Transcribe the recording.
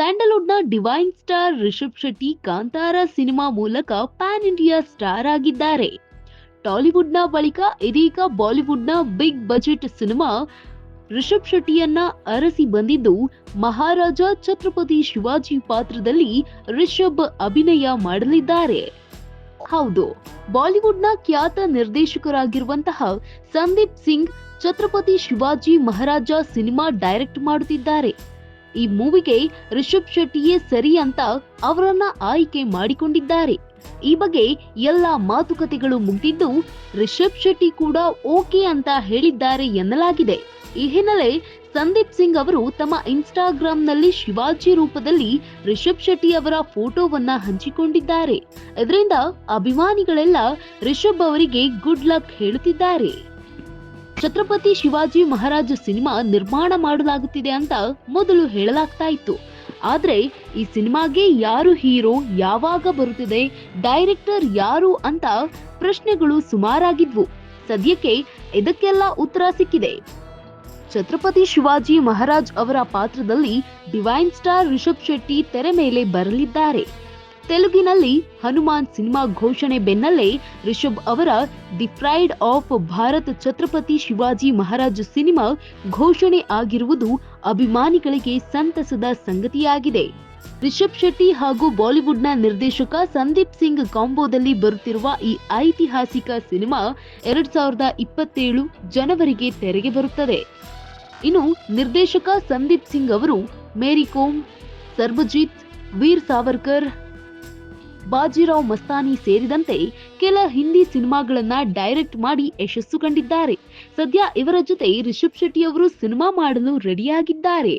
ಸ್ಯಾಂಡಲ್ವುಡ್ನ divine star Rishab Shetty, Kantara cinema ಮೂಲಕ pan India star ಆಗಿದ್ದಾರೆ. ಟಾಲಿವುಡ್ನ ಬಳಿಕ ಇದೀಗ ಬಾಲಿವುಡ್ನ ಬಿಗ್ ಬಜೆಟ್ ಸಿನಿಮಾ ರಿಷಬ್ ಶೆಟ್ಟಿಯನ್ನ ಅರಸಿ ಬಂದಿದ್ದು, ಮಹಾರಾಜ ಛತ್ರಪತಿ ಶಿವಾಜಿ ಪಾತ್ರದಲ್ಲಿ ರಿಷಬ್ ಅಭಿನಯ ಮಾಡಲಿದ್ದಾರೆ. ಹೌದು, ಬಾಲಿವುಡ್ನ ಖ್ಯಾತ ನಿರ್ದೇಶಕರಾಗಿರುವಂತಹ ಸಂದೀಪ್ ಸಿಂಗ್, ಛತ್ರಪತಿ ಶಿವಾಜಿ ಮಹಾರಾಜ ಸಿನಿಮಾ ಡೈರೆಕ್ಟ್ ಮಾಡುತ್ತಿದ್ದಾರೆ. ಈ ಮೂವಿಗೆ ರಿಷಬ್ ಶೆಟ್ಟಿಯೇ ಸರಿ ಅಂತ ಅವರನ್ನ ಆಯ್ಕೆ ಮಾಡಿಕೊಂಡಿದ್ದಾರೆ. ಈ ಬಗ್ಗೆ ಎಲ್ಲ ಮಾತುಕತೆಗಳು ಮುಗಿದಿದ್ದು ರಿಷಬ್ ಶೆಟ್ಟಿ ಕೂಡ ಓಕೆ ಅಂತ ಹೇಳಿದ್ದಾರೆ ಎನ್ನಲಾಗಿದೆ. ಈ ಹಿನ್ನೆಲೆ ಸಂದೀಪ್ ಸಿಂಗ್ ಅವರು ತಮ್ಮ ಇನ್ಸ್ಟಾಗ್ರಾಂನಲ್ಲಿ ಶಿವಾಜಿ ರೂಪದಲ್ಲಿ ರಿಷಬ್ ಶೆಟ್ಟಿ ಅವರ ಫೋಟೋವನ್ನ ಹಂಚಿಕೊಂಡಿದ್ದಾರೆ. ಇದರಿಂದ ಅಭಿಮಾನಿಗಳೆಲ್ಲ ರಿಷಬ್ ಅವರಿಗೆ ಗುಡ್ ಲಕ್ ಹೇಳುತ್ತಿದ್ದಾರೆ. ಛತ್ರಪತಿ ಶಿವಾಜಿ ಮಹಾರಾಜ ಸಿನಿಮಾ ನಿರ್ಮಾಣ ಮಾಡಲಾಗುತ್ತಿದೆ ಅಂತ ಮೊದಲು ಹೇಳಲಾಗ್ತಾ ಇತ್ತು. ಆದ್ರೆ ಈ ಸಿನಿಮಾಗೆ ಯಾರು ಹೀರೋ ಯಾವಾಗ ಬರುತ್ತಿದೆ, ಡೈರೆಕ್ಟರ್ ಯಾರು ಅಂತ ಪ್ರಶ್ನೆಗಳು ಸುಮಾರಾಗಿದ್ವು. ಸದ್ಯಕ್ಕೆ ಇದಕ್ಕೆಲ್ಲ ಉತ್ತರ ಸಿಕ್ಕಿದೆ. ಛತ್ರಪತಿ ಶಿವಾಜಿ ಮಹಾರಾಜ್ ಅವರ ಪಾತ್ರದಲ್ಲಿ ಡಿವೈನ್ ಸ್ಟಾರ್ ರಿಷಬ್ ಶೆಟ್ಟಿ ತೆರೆ ಮೇಲೆ ಬರಲಿದ್ದಾರೆ. ತೆಲುಗಿನಲ್ಲಿ ಹನುಮಾನ್ ಸಿನಿಮಾ ಘೋಷಣೆ ಬೆನ್ನಲ್ಲೇ ರಿಷಬ್ ಅವರ the pride of Bharat Chhatrapati Shivaji Maharaj cinema ಘೋಷಣೆ ಆಗಿರುವುದು ಅಭಿಮಾನಿಗಳಿಗೆ ಸಂತಸದ ಸಂಗತಿಯಾಗಿದೆ. ರಿಷಬ್ ಶೆಟ್ಟಿ ಹಾಗೂ ಬಾಲಿವುಡ್ನ ನಿರ್ದೇಶಕ ಸಂದೀಪ್ ಸಿಂಗ್ ಕಾಂಬೋದಲ್ಲಿ ಬರುತ್ತಿರುವ ಈ ಐತಿಹಾಸಿಕ ಸಿನಿಮಾ ಎರಡ್ ಸಾವಿರದ ಇಪ್ಪತ್ತೇಳು ಜನವರಿಗೆ ತೆರೆಗೆ ಬರುತ್ತದೆ. ಇನ್ನು ನಿರ್ದೇಶಕ ಸಂದೀಪ್ ಸಿಂಗ್ ಅವರು ಮೇರಿ ಕೋಮ್, ಸರ್ಬಜಿತ್, ವೀರ್ ಸಾವರ್ಕರ್ ಬಾಜಿರಾವ್ ಮಸ್ತಾನಿ ಸೇರಿದಂತೆ ಕೆಲ ಹಿಂದಿ ಸಿನಿಮಾಗಳನ್ನ ಡೈರೆಕ್ಟ್ ಮಾಡಿ ಯಶಸ್ಸು ಕಂಡಿದ್ದಾರೆ. ಸದ್ಯ ಇವರ ಜೊತೆ ರಿಷಬ್ ಶೆಟ್ಟಿ ಅವರು ಸಿನಿಮಾ ಮಾಡಲು ರೆಡಿಯಾಗಿದ್ದಾರೆ.